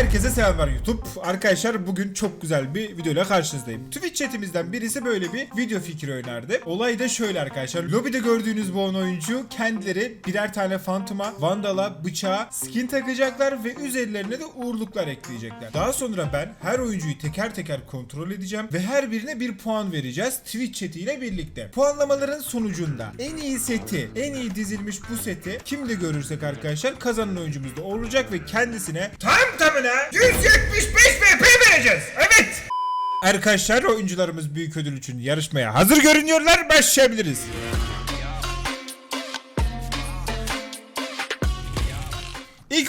Herkese selamlar YouTube. Arkadaşlar bugün çok güzel bir videoyla karşınızdayım. Twitch chatimizden birisi böyle bir video fikri önerdi. Olay da şöyle arkadaşlar. Lobide gördüğünüz bu 10 oyuncu kendileri birer tane Phantom'a, Vandal'a, bıçağa skin takacaklar ve üzerlerine de uğurluklar ekleyecekler. Daha sonra ben her oyuncuyu teker teker kontrol edeceğim ve her birine bir puan vereceğiz Twitch chatiyle birlikte. Puanlamaların sonucunda en iyi seti, en iyi dizilmiş bu seti kimde görürsek arkadaşlar kazanan oyuncumuz da olacak ve kendisine tam tamına 175 VP vereceğiz. Evet. Arkadaşlar oyuncularımız büyük ödül için yarışmaya hazır görünüyorlar. Başlayabiliriz.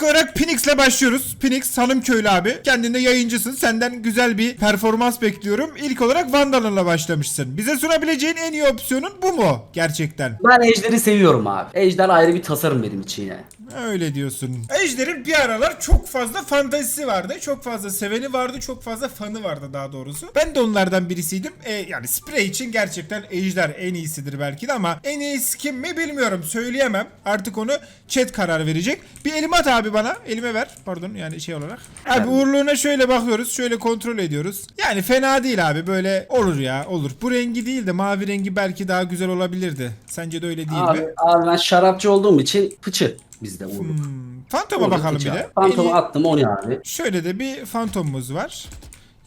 İlk olarak Pinix'le başlıyoruz. Pinix Sanım Köylü abi. Kendinde yayıncısın. Senden güzel bir performans bekliyorum. İlk olarak Vandal'ınla başlamışsın. Bize sunabileceğin en iyi opsiyonun bu mu? Gerçekten. Ben Ejder'i seviyorum abi. Ejder ayrı bir tasarım benim için yani. Öyle diyorsun. Ejder'in bir aralar çok fazla fantazisi vardı. Çok fazla seveni vardı. Çok fazla fanı vardı daha doğrusu. Ben de onlardan birisiydim. E, yani sprey için gerçekten Ejder en iyisidir belki de ama en iyisi kim mi bilmiyorum. Söyleyemem. Artık onu chat karar verecek. Bir elime at abi bana. Elime ver. Pardon yani şey olarak. Abi uğurluğuna şöyle bakıyoruz. Şöyle kontrol ediyoruz. Yani fena değil abi. Böyle olur ya olur. Bu rengi değil de mavi rengi belki daha güzel olabilirdi. Sence de öyle değil Abi, mi? abi ben şarapçı olduğum için fıçı bizde vurdu. Hmm, Phantom'a bakalım bir de. İyi- attım onu abi. Şöyle de bir fantomumuz var.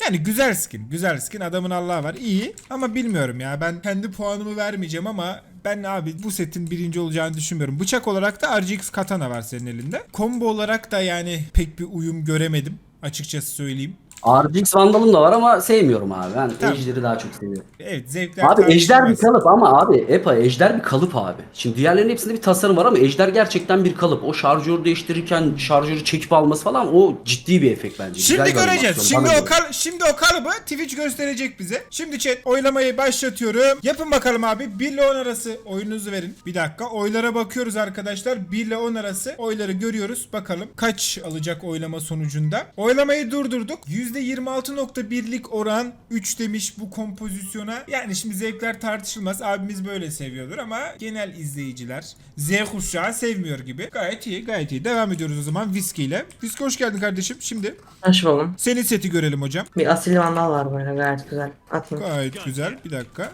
Yani güzel skin, güzel skin. Adamın Allah'ı var. iyi ama bilmiyorum ya. Ben kendi puanımı vermeyeceğim ama ben abi bu setin birinci olacağını düşünmüyorum. Bıçak olarak da RGX Katana var senin elinde. Combo olarak da yani pek bir uyum göremedim. Açıkçası söyleyeyim. RGX Vandal'ım da var ama sevmiyorum abi. Ben Tamam. Ejder'i daha çok seviyorum. Evet zevkler Abi Ejder bir tartışılmaz. kalıp ama abi Epa Ejder bir kalıp abi. Şimdi diğerlerinin hepsinde bir tasarım var ama Ejder gerçekten bir kalıp. O şarjörü değiştirirken şarjörü çekip alması falan o ciddi bir efekt bence. Şimdi Güzel bir göreceğiz. animasyon, Şimdi bana o göre. kal şimdi o kalıbı Twitch gösterecek bize. Şimdi chat oylamayı başlatıyorum. Yapın bakalım abi 1 ile 10 arası oyununuzu verin. Bir dakika. Oylara bakıyoruz arkadaşlar. 1 ile 10 arası oyları görüyoruz. Bakalım kaç alacak oylama sonucunda. Oylamayı durdurduk. %26.1'lik oran 3 demiş bu kompozisyona. Yani şimdi zevkler tartışılmaz. Abimiz böyle seviyordur ama genel izleyiciler Z kuşağı sevmiyor gibi. Gayet iyi, gayet iyi. Devam ediyoruz o zaman Whiskey ile. Whiskey hoş geldin kardeşim. Şimdi Hoş buldum. senin seti görelim hocam. Bir asil vandal var böyle gayet güzel. Atın. Gayet güzel. Bir dakika.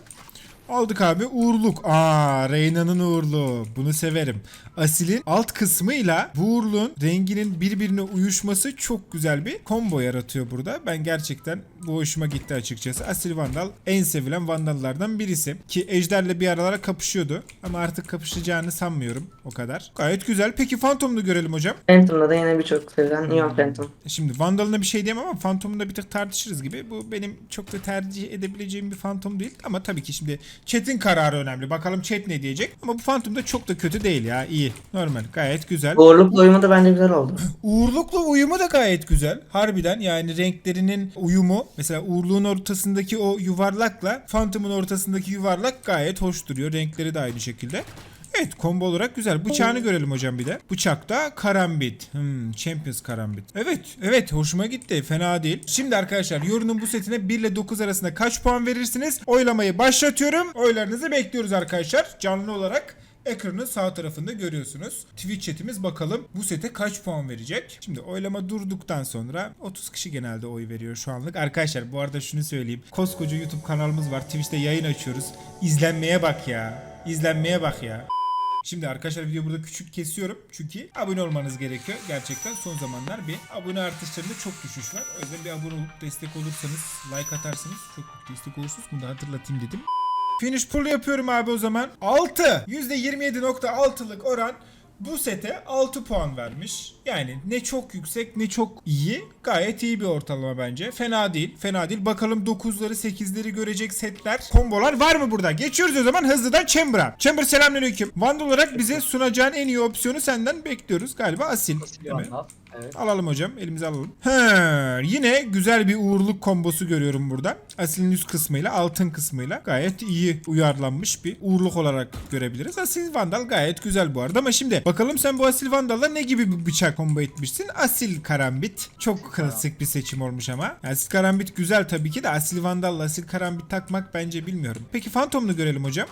Aldık abi. Uğurluk. Aa, Reyna'nın uğurluğu. Bunu severim. Asil'in alt kısmıyla bu uğurluğun renginin birbirine uyuşması çok güzel bir combo yaratıyor burada. Ben gerçekten bu hoşuma gitti açıkçası. Asil Vandal en sevilen Vandallardan birisi. Ki Ejder'le bir aralara kapışıyordu. Ama artık kapışacağını sanmıyorum o kadar. Gayet güzel. Peki Phantom'u görelim hocam. Phantom'da da yine birçok sevilen Neon Phantom. Şimdi Vandal'ına bir şey diyemem ama Phantom'da bir tık tartışırız gibi. Bu benim çok da tercih edebileceğim bir Phantom değil. Ama tabii ki şimdi chat'in kararı önemli. Bakalım chat ne diyecek. Ama bu Phantom da çok da kötü değil ya. İyi. Normal. Gayet güzel. Uğurluk doyumu da bence güzel oldu. Uğurlukla uyumu da gayet güzel. Harbiden yani renklerinin uyumu. Mesela uğurluğun ortasındaki o yuvarlakla Phantom'un ortasındaki yuvarlak gayet hoş duruyor. Renkleri de aynı şekilde. Evet combo olarak güzel. Bıçağını görelim hocam bir de. Bıçakta karambit. Hmm, Champions karambit. Evet evet hoşuma gitti. Fena değil. Şimdi arkadaşlar yorunun bu setine 1 ile 9 arasında kaç puan verirsiniz? Oylamayı başlatıyorum. Oylarınızı bekliyoruz arkadaşlar. Canlı olarak ekranın sağ tarafında görüyorsunuz. Twitch chatimiz bakalım bu sete kaç puan verecek? Şimdi oylama durduktan sonra 30 kişi genelde oy veriyor şu anlık. Arkadaşlar bu arada şunu söyleyeyim. Koskoca YouTube kanalımız var. Twitch'te yayın açıyoruz. İzlenmeye bak ya. İzlenmeye bak ya. Şimdi arkadaşlar video burada küçük kesiyorum. Çünkü abone olmanız gerekiyor. Gerçekten son zamanlar bir abone artışlarında çok düşüş var. O yüzden bir abone olup destek olursanız, like atarsanız çok destek olursunuz. Bunu da hatırlatayım dedim. Finish pull yapıyorum abi o zaman. 6. %27.6'lık oran bu sete 6 puan vermiş. Yani ne çok yüksek ne çok iyi. Gayet iyi bir ortalama bence. Fena değil. Fena değil. Bakalım 9'ları 8'leri görecek setler. Kombolar var mı burada? Geçiyoruz o zaman hızlıdan Chamber'a. Chamber selamünaleyküm. Vandal olarak bize sunacağın en iyi opsiyonu senden bekliyoruz. Galiba Asil. Değil mi? Evet. Alalım hocam. Elimize alalım. He, yine güzel bir uğurluk kombosu görüyorum burada. Asil'in üst kısmıyla altın kısmıyla gayet iyi uyarlanmış bir uğurluk olarak görebiliriz. Asil Vandal gayet güzel bu arada ama şimdi bakalım sen bu Asil Vandal'la ne gibi bir bıçak combo etmişsin? Asil Karambit. Çok klasik bir seçim olmuş ama. Asil Karambit güzel tabii ki de Asil Vandal'la Asil Karambit takmak bence bilmiyorum. Peki Phantom'unu görelim hocam.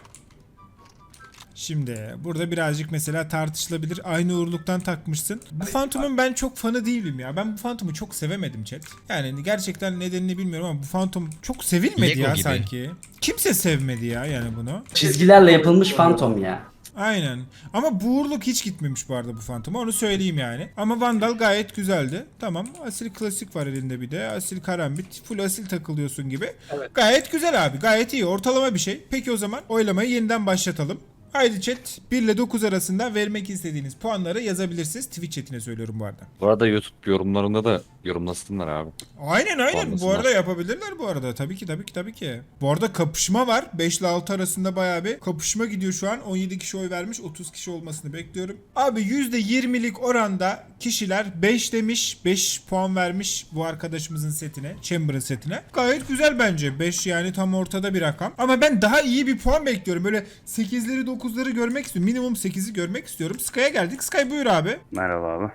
Şimdi burada birazcık mesela tartışılabilir. Aynı uğurluktan takmışsın. Bu Phantom'un ben çok fanı değilim ya. Ben bu Phantom'u çok sevemedim chat. Yani gerçekten nedenini bilmiyorum ama bu Phantom çok sevilmedi Lego ya gibi. sanki. Kimse sevmedi ya yani bunu. Çizgilerle yapılmış fantom ya. Aynen. Ama bu uğurluk hiç gitmemiş bu arada bu Phantom'a. Onu söyleyeyim yani. Ama Vandal gayet güzeldi. Tamam. Asil klasik var elinde bir de. Asil karambit. Full asil takılıyorsun gibi. Gayet güzel abi. Gayet iyi. Ortalama bir şey. Peki o zaman oylamayı yeniden başlatalım. Haydi chat 1 ile 9 arasında vermek istediğiniz puanları yazabilirsiniz. Twitch chatine söylüyorum bu arada. Bu arada YouTube yorumlarında da yorumlasınlar abi. Aynen aynen. Bu arada yapabilirler bu arada. Tabii ki tabii ki tabii ki. Bu arada kapışma var. 5 ile 6 arasında bayağı bir kapışma gidiyor şu an. 17 kişi oy vermiş. 30 kişi olmasını bekliyorum. Abi %20'lik oranda kişiler 5 demiş. 5 puan vermiş bu arkadaşımızın setine. Chamber'ın setine. Gayet güzel bence. 5 yani tam ortada bir rakam. Ama ben daha iyi bir puan bekliyorum. Böyle 8'leri 9'ları görmek istiyorum. Minimum 8'i görmek istiyorum. Sky'a geldik. Sky buyur abi. Merhaba abi.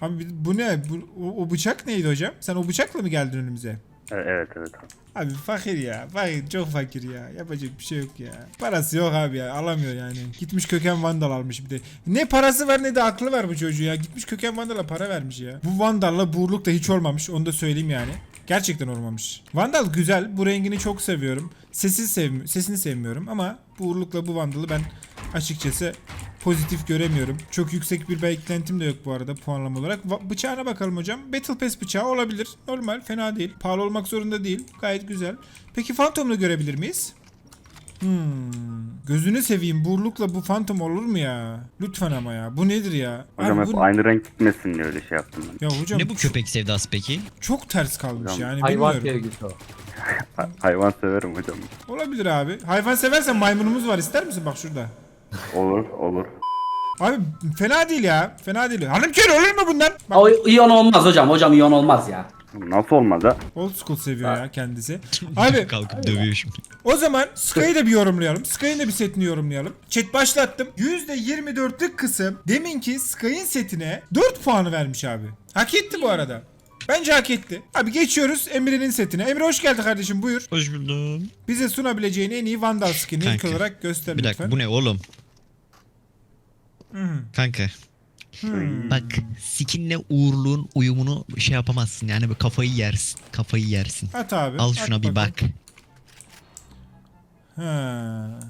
Abi bu ne? Bu, o, o bıçak neydi hocam? Sen o bıçakla mı geldin önümüze? E- Evet evet abi. Abi fakir ya. Fakir çok fakir ya. Yapacak bir şey yok ya. Parası yok abi ya. Alamıyor yani. Gitmiş köken vandal almış bir de. Ne parası var ne de aklı var bu çocuğu ya. Gitmiş köken vandala para vermiş ya. Bu vandalla buğurluk da hiç olmamış. Onu da söyleyeyim yani. Gerçekten olmamış. Vandal güzel. Bu rengini çok seviyorum. Sesi sevmi sesini sevmiyorum ama buğurlukla bu vandalı ben açıkçası pozitif göremiyorum. Çok yüksek bir beklentim de yok bu arada puanlama olarak. Va- bıçağına bakalım hocam. Battle Pass bıçağı olabilir. Normal, fena değil. Pahalı olmak zorunda değil. Gayet güzel. Peki Phantom'la görebilir miyiz? Hmm. Gözünü seveyim. Burlukla bu Phantom olur mu ya? Lütfen ama ya. Bu nedir ya? Hocam Abi hep bu- aynı renk gitmesin diye öyle şey yaptım ben. Ya hocam Ne bu köpek sevdası peki? çok ters kalmış Hocam, yani Hayvan bilmiyorum. sevgisi o. Ha- hayvan severim hocam. Olabilir abi. Hayvan seversen maymunumuz var ister misin? Bak şurada. Olur olur. Abi fena değil ya. Fena değil. Hanım köylü olur mu bundan? Bak, O iyon olmaz hocam. Hocam iyon olmaz ya. Nasıl olmaz ha? old school seviyor ya kendisi. Abi Kalkıp dövüyor şimdi. o zaman Sky'ı da bir yorumlayalım. Sky'ın da bir setini yorumlayalım. Chat başlattım. %24'lük kısım deminki Sky'ın setine 4 puanı vermiş abi. Hak etti bu arada. Bence hak etti. Abi geçiyoruz Emre'nin setine. Emre hoş geldin kardeşim buyur. Hoş buldum. Bize sunabileceğin en iyi Vandal skin'i ilk Kanka, olarak göster Bir lütfen. dakika bu ne oğlum? Kanka. Hmm. Bak skinle uğurluğun uyumunu şey yapamazsın yani bir kafayı yersin. Kafayı yersin. At abi. Al at şuna bir bakalım. bak. Ha.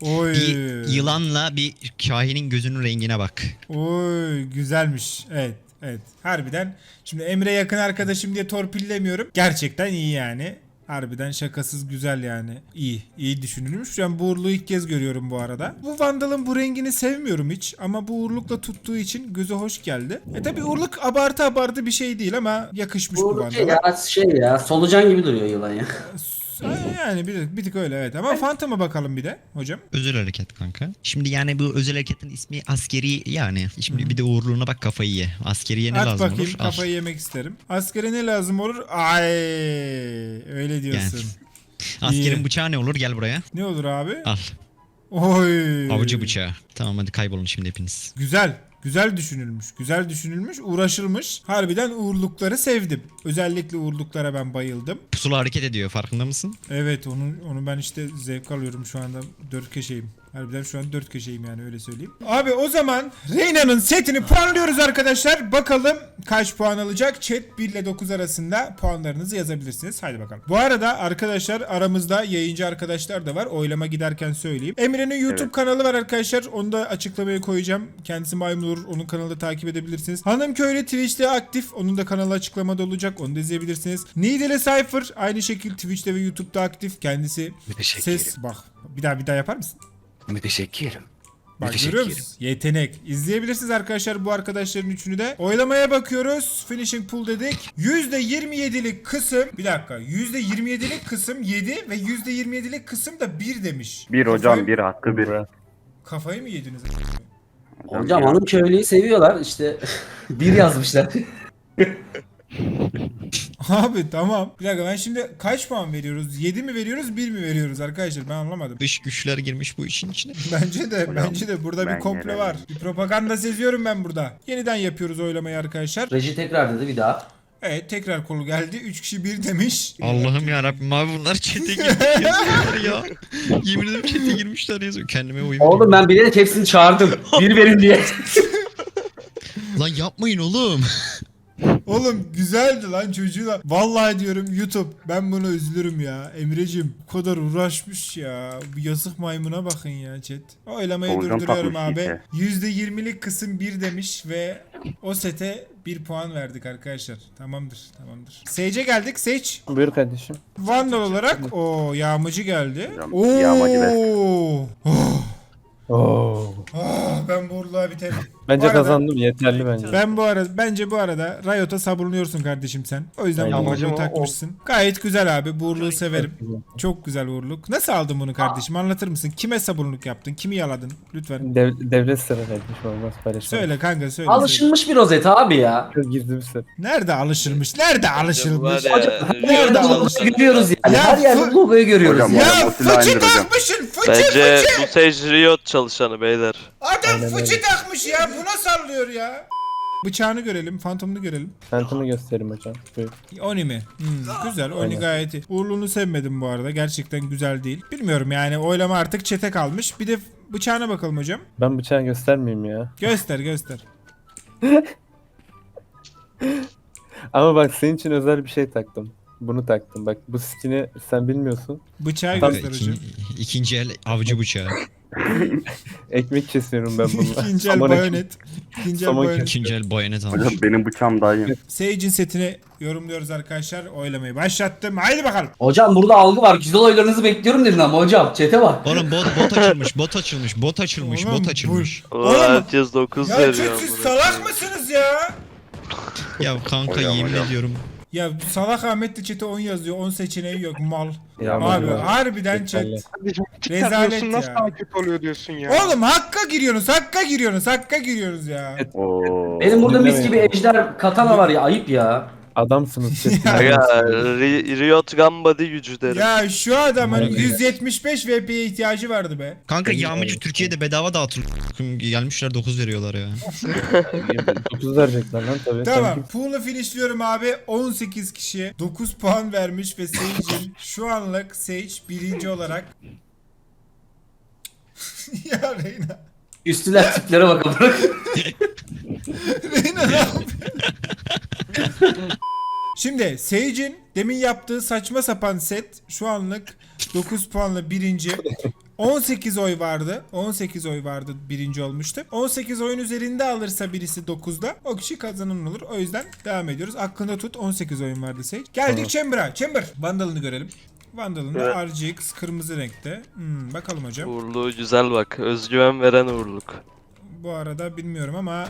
Oy. Bir yılanla bir şahinin gözünün rengine bak. Oy güzelmiş. Evet. Evet. Harbiden. Şimdi Emre yakın arkadaşım diye torpillemiyorum. Gerçekten iyi yani. Harbiden şakasız güzel yani. İyi. iyi düşünülmüş. Ben bu uğurluğu ilk kez görüyorum bu arada. Bu Vandal'ın bu rengini sevmiyorum hiç. Ama bu uğurlukla tuttuğu için göze hoş geldi. E tabi uğurluk abartı abartı bir şey değil ama yakışmış bu, Bu şey Vandal'a. ya, şey ya solucan gibi duruyor yılan ya. Yani bir, bir tık öyle evet. Ama Phantom'a bakalım bir de hocam. Özel hareket kanka. Şimdi yani bu özel hareketin ismi askeri yani. Şimdi bir de uğurluğuna bak kafayı ye. Askeriye ne At lazım bakayım olur? Al. kafayı yemek isterim. Askere ne lazım olur? Ay öyle diyorsun. Askerin İyi. bıçağı ne olur? Gel buraya. Ne olur abi? Al. Oy. Avcı bıçağı. Tamam hadi kaybolun şimdi hepiniz. Güzel. Güzel düşünülmüş. Güzel düşünülmüş. Uğraşılmış. Harbiden uğurlukları sevdim. Özellikle uğurluklara ben bayıldım. Pusula hareket ediyor farkında mısın? Evet onu onu ben işte zevk alıyorum şu anda. Dört köşeyim. Harbiden şu an dört köşeyim yani öyle söyleyeyim. Abi o zaman Reyna'nın setini puanlıyoruz arkadaşlar. Bakalım kaç puan alacak? Chat 1 ile 9 arasında puanlarınızı yazabilirsiniz. Haydi bakalım. Bu arada arkadaşlar aramızda yayıncı arkadaşlar da var. Oylama giderken söyleyeyim. Emre'nin YouTube Evet. kanalı var arkadaşlar. Onu da açıklamaya koyacağım. Kendisi maymun olur. Onun kanalını takip edebilirsiniz. Hanım Köylü Twitch'te aktif. Onun da kanalı açıklamada olacak. Onu da izleyebilirsiniz. Nidele Cypher aynı şekilde Twitch'te ve YouTube'da aktif. Kendisi ses bak. Bir daha bir daha yapar mısın? Müteşekkirim. Bak Müteşekkirim. görüyor musunuz? Yetenek. İzleyebilirsiniz arkadaşlar bu arkadaşların üçünü de. Oylamaya bakıyoruz. Finishing pool dedik. %27'lik kısım. Bir dakika. %27'lik kısım 7 ve %27'lik kısım da 1 demiş. Bir Kafayı- hocam bir hakkı bir. Kafayı mı yediniz? Hocam hanım köylüyü seviyorlar işte. bir yazmışlar. Abi tamam. Bir dakika ben şimdi kaç puan veriyoruz? 7 mi veriyoruz 1 mi veriyoruz arkadaşlar ben anlamadım. Dış güçler girmiş bu işin içine. Bence de bence de burada bir ben komple gene- var. Bir propaganda seziyorum ben burada. Yeniden yapıyoruz oylamayı arkadaşlar. Reji tekrar dedi bir daha. Evet tekrar kolu geldi. 3 kişi bir demiş. Allah'ım ya Rabbim abi bunlar chat'e girmiş yazıyorlar ya. Yemin ederim chat'e girmişler yazıyor. Kendime uyum. Oğlum ben bilerek hepsini çağırdım. Bir verin diye. Lan yapmayın oğlum. Oğlum güzeldi lan çocuğu da. Vallahi diyorum YouTube ben buna üzülürüm ya. Emre'cim bu kadar uğraşmış ya. Bu yazık maymuna bakın ya chat. Oylamayı Solucan durduruyorum takmış abi. iyice. %20'lik kısım 1 demiş ve o sete 1 puan verdik arkadaşlar. Tamamdır tamamdır. Sage'e geldik. Sage Buyur kardeşim. Vandal olarak o yağmacı geldi. Hocam, Oo. yağmacı ver. Oh. Oo. Ah, ben bu uğurluğa biterim. Bence Bu arada- kazandım yeterli bence. Ben bu arada bence bu arada Riot'a sabırlıyorsun kardeşim sen. O yüzden Aynen. bu Amacım uğurluğu o- takmışsın. Gayet güzel abi. Bu uğurluğu severim. Çok güzel uğurluk. Nasıl aldın bunu kardeşim? Anlatır mısın? Kime sabırlık yaptın? Kimi yaladın? Lütfen. Dev, devlet sırrı kardeşim olmaz paylaşmam. Söyle kanka söyle. söyle. Alışılmış bir rozet abi ya. Çok gizli bir sır. Nerede alışılmış? Nerede alışılmış? Nerede logoyu görüyoruz yani. Ya Her yerde fu- logoyu görüyoruz Hocam, ya. Ya fıçı hocam. takmışsın. Fıçı Bence fıçı. bu Sage Riot çalışanı beyler. Adam Aynen fıçı öyle. takmış ya. Buna sallıyor ya. Bıçağını görelim. Fantomunu görelim. Phantom'u göstereyim hocam. Buyur. Oni mi? Hmm, güzel. Oni Aynen. gayet iyi. Uğurluğunu sevmedim bu arada. Gerçekten güzel değil. Bilmiyorum yani oylama artık çete kalmış. Bir de bıçağına bakalım hocam. Ben bıçağı göstermeyeyim ya. Göster göster. Ama bak senin için özel bir şey taktım. Bunu taktım. Bak bu skin'i sen bilmiyorsun. Bıçağı Tamam. göster hocam. İkin, ikinci el avcı bıçağı. Ekmek kesiyorum ben bununla. İkinci el bayonet. İkinci el Saman bayonet. İkinci el bayonet almış. Hocam benim bıçağım daha iyi. Sage'in setini yorumluyoruz arkadaşlar. Oylamayı başlattım. Haydi bakalım. Hocam burada algı var. Güzel oylarınızı bekliyorum dedin ama hocam. Çete bak. Oğlum bot, bot açılmış, bot açılmış, bot açılmış, Oğlum, bot açılmış. Oğlum, Herkes 9 Ya veriyor. chat siz amına salak mısınız ya? Ya kanka Hocam, yemin hocam. ediyorum. Ya salak Ahmet de chat'e 10 yazıyor. 10 seçeneği yok mal. Ya Abi hocam. harbiden chat. Yeterli. Rezalet Nasıl ya. takip oluyor diyorsun ya? Oğlum hakka giriyorsunuz, hakka giriyorsunuz, hakka giriyoruz ya. Oo. Benim burada mis gibi ejder katana var ya. Ayıp ya. Adamsınız. chat. Aga, Ri- Riot Gambadi gücü derim. Ya şu adamın Harbi. 175 VP'ye ihtiyacı vardı be. Kanka yağmacı Türkiye'de bedava dağıtılıyor. Gelmişler 9 veriyorlar ya. 9 verecekler lan tabii. Tamam. Pool'u finishliyorum abi. 18 kişi 9 puan vermiş ve Sage'in şu anlık Sage birinci olarak ya Reyna. Üstüler tiplere bakalım. Reyna ne? Şimdi Sage'in demin yaptığı saçma sapan set şu anlık 9 puanla birinci. 18 oy vardı. 18 oy vardı birinci olmuştu. 18 oyun üzerinde alırsa birisi 9'da o kişi kazanan olur. O yüzden devam ediyoruz. Aklında tut 18 oyun vardı Sage. Geldik Chamber'a. Chamber. Vandal'ını görelim. Vandal'ın da Evet. RGX kırmızı renkte. Hmm, bakalım hocam. Uğurluğu güzel bak. Özgüven veren uğurluk. Bu arada bilmiyorum ama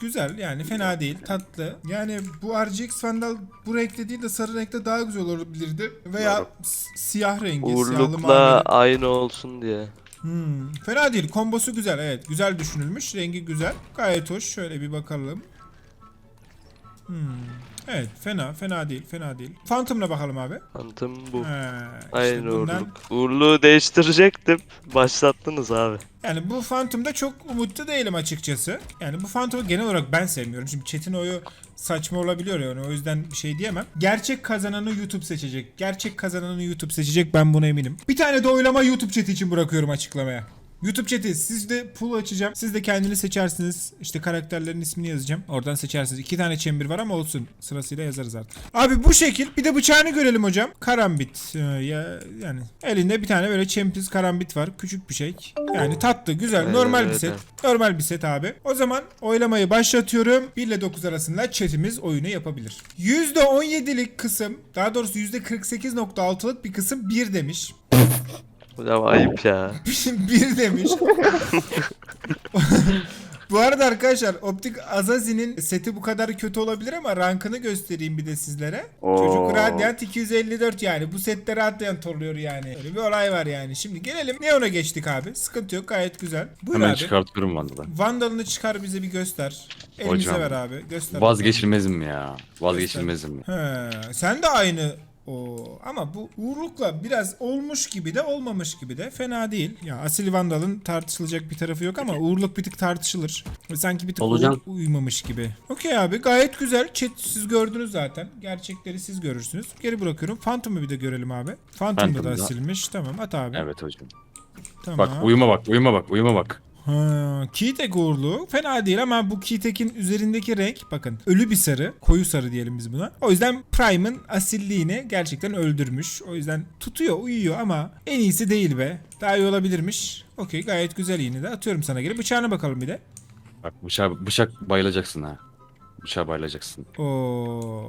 güzel yani fena değil tatlı. Yani bu RGX Vandal bu renkte değil de sarı renkte daha güzel olabilirdi. Veya Doğru. s- siyah rengi Uğurlukla aynı olsun diye. Hmm, fena değil kombosu güzel evet güzel düşünülmüş rengi güzel gayet hoş şöyle bir bakalım. Hmm. Evet fena fena değil fena değil. Phantom'la bakalım abi. Phantom bu. İşte Aynı bundan- uğurluk. Uğurluğu değiştirecektim. Başlattınız abi. Yani bu Phantom'da çok umutlu değilim açıkçası. Yani bu Phantom'u genel olarak ben sevmiyorum. Şimdi chat'in oyu saçma olabiliyor yani o yüzden bir şey diyemem. Gerçek kazananı YouTube seçecek. Gerçek kazananı YouTube seçecek ben buna eminim. Bir tane de oylama YouTube chat'i için bırakıyorum açıklamaya. YouTube chat'i siz de pool açacağım. Siz de kendini seçersiniz. İşte karakterlerin ismini yazacağım. Oradan seçersiniz. İki tane chamber var ama olsun. Sırasıyla yazarız artık. Abi bu şekil. Bir de bıçağını görelim hocam. Karambit. Ee, ya yani elinde bir tane böyle Champions karambit var. Küçük bir şey. Yani tatlı, güzel, normal bir set. Normal bir set abi. O zaman oylamayı başlatıyorum. 1 ile 9 arasında chatimiz oyunu yapabilir. %17'lik kısım, daha doğrusu %48.6'lık bir kısım 1 demiş. Hocam ayıp ya. bir demiş. bu arada arkadaşlar Optik Azazi'nin seti bu kadar kötü olabilir ama rankını göstereyim bir de sizlere. Oo. Çocuk Radiant 254 yani. Bu sette Radiant oluyor yani. Öyle bir olay var yani. Şimdi gelelim Neon'a geçtik abi. Sıkıntı yok gayet güzel. Buyur Hemen abi. çıkartıyorum Vandal'ı. Vandal'ını çıkar bize bir göster. Elimize Hocam, ver abi. Göster. Vazgeçilmezim ya. Vazgeçilmezim. He, sen de aynı Oo, ama bu uğurlukla biraz olmuş gibi de olmamış gibi de fena değil. Ya Asil Vandal'ın tartışılacak bir tarafı yok ama uğurluk bir tık tartışılır. Sanki bir tık Solucan. uğur- uymamış gibi. Okey abi gayet güzel. Chat siz gördünüz zaten. Gerçekleri siz görürsünüz. Geri bırakıyorum. Phantom'u bir de görelim abi. Phantom'da da Phantom'da. asilmiş. Tamam at abi. Evet hocam. Tamam. Bak uyuma bak uyuma bak uyuma bak. Ha, Keytek uğurluğu fena değil ama bu Keytek'in üzerindeki renk bakın ölü bir sarı, koyu sarı diyelim biz buna. O yüzden Prime'ın asilliğini gerçekten öldürmüş. O yüzden tutuyor, uyuyor ama en iyisi değil be. Daha iyi olabilirmiş. Okey gayet güzel yine de. Atıyorum sana geri. Bıçağına bakalım bir de. Bak bıçak, bıçak bayılacaksın ha. Bıçağa bayılacaksın. Oo.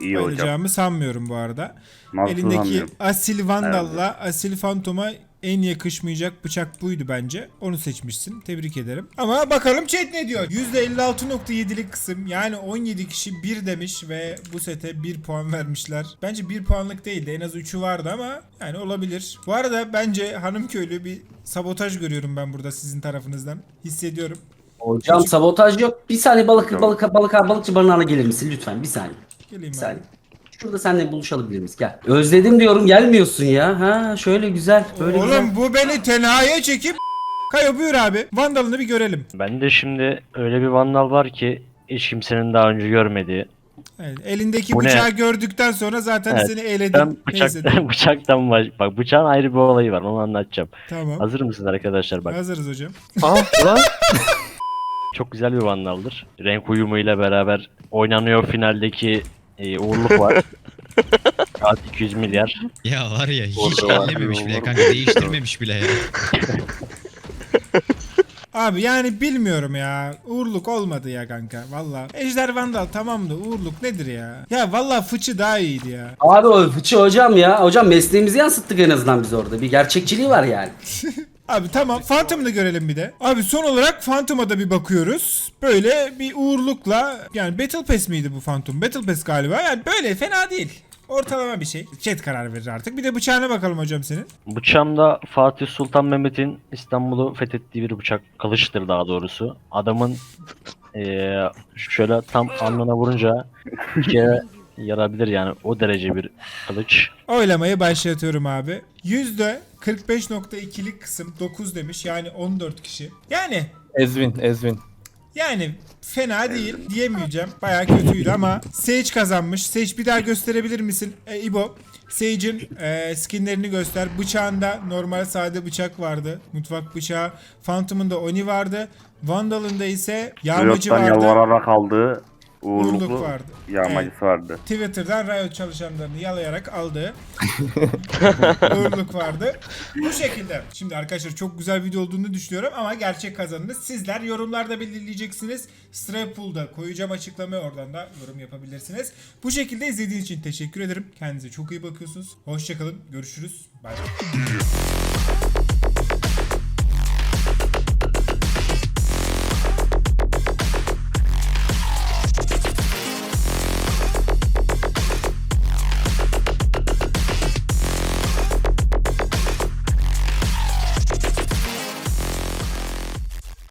İyi hocam. Bayılacağımı sanmıyorum bu arada. Nasıl Elindeki sanmıyorum. Asil Vandal'la Asil Phantom'a en yakışmayacak bıçak buydu bence. Onu seçmişsin. Tebrik ederim. Ama bakalım chat ne diyor? %56.7'lik kısım yani 17 kişi 1 demiş ve bu sete 1 puan vermişler. Bence 1 puanlık değildi. En az 3'ü vardı ama yani olabilir. Bu arada bence hanım köylü bir sabotaj görüyorum ben burada sizin tarafınızdan. Hissediyorum. Hocam sabotaj yok. Bir saniye balık balık balık balıkçı barınağına gelir misin lütfen? Bir saniye. Geleyim Bir ben. saniye. Şurada seninle buluşabilir miyiz? Gel. Özledim diyorum gelmiyorsun ya. Ha şöyle güzel. Böyle Oğlum güzel. bu beni tenhaya çekip Kayo buyur abi. Vandalını bir görelim. Ben de şimdi öyle bir vandal var ki hiç kimsenin daha önce görmediği. Evet, elindeki Bu ne? bıçağı gördükten sonra zaten Evet, seni eğledim. Ben bıçaktan, bıçaktan baş... Bak bıçağın ayrı bir olayı var onu anlatacağım. Tamam. Hazır mısınız arkadaşlar bak. Hazırız hocam. Ah lan. Çok güzel bir vandaldır. Renk uyumuyla beraber oynanıyor finaldeki e, uğurluk var. Saat 200 milyar. Ya var ya hiç Orada var, bile olur. kanka değiştirmemiş bile ya. Abi yani bilmiyorum ya. Uğurluk olmadı ya kanka. Valla. Ejder Vandal tamam da Uğurluk nedir ya? Ya valla fıçı daha iyiydi ya. Abi o fıçı hocam ya. Hocam mesleğimizi yansıttık en azından biz orada. Bir gerçekçiliği var yani. Abi tamam Phantom'u görelim bir de. Abi son olarak Phantom'a da bir bakıyoruz. Böyle bir uğurlukla yani Battle Pass miydi bu Phantom? Battle Pass galiba. Yani böyle fena değil. Ortalama bir şey. Chat karar verir artık. Bir de bıçağına bakalım hocam senin. Bıçağım da Fatih Sultan Mehmet'in İstanbul'u fethettiği bir bıçak. Kılıçtır daha doğrusu. Adamın e, şöyle tam alnına vurunca bir kere yarabilir yani o derece bir kılıç. Oylamayı başlatıyorum abi. %45.2'lik kısım 9 demiş yani 14 kişi. Yani Ezvin, Ezvin. yani fena değil diyemeyeceğim. Bayağı kötüydü ama Sage kazanmış. Sage bir daha gösterebilir misin? E, İbo. Sage'in e, skinlerini göster. Bıçağında normal sade bıçak vardı. Mutfak bıçağı. Phantom'un da Oni vardı. Vandal'ın da ise yağmacı Riot'tan vardı. yalvararak aldığı Uğurluk uğurluklu vardı. yağmacısı vardı. Twitter'dan Riot çalışanlarını yalayarak aldığı uğurluk vardı. Bu şekilde. Şimdi arkadaşlar çok güzel video olduğunu düşünüyorum ama gerçek kazanını sizler yorumlarda belirleyeceksiniz. Stray Pool'da koyacağım açıklamayı oradan da yorum yapabilirsiniz. Bu şekilde izlediğiniz için teşekkür ederim. Kendinize çok iyi bakıyorsunuz. Hoşçakalın. Görüşürüz. Bay bay.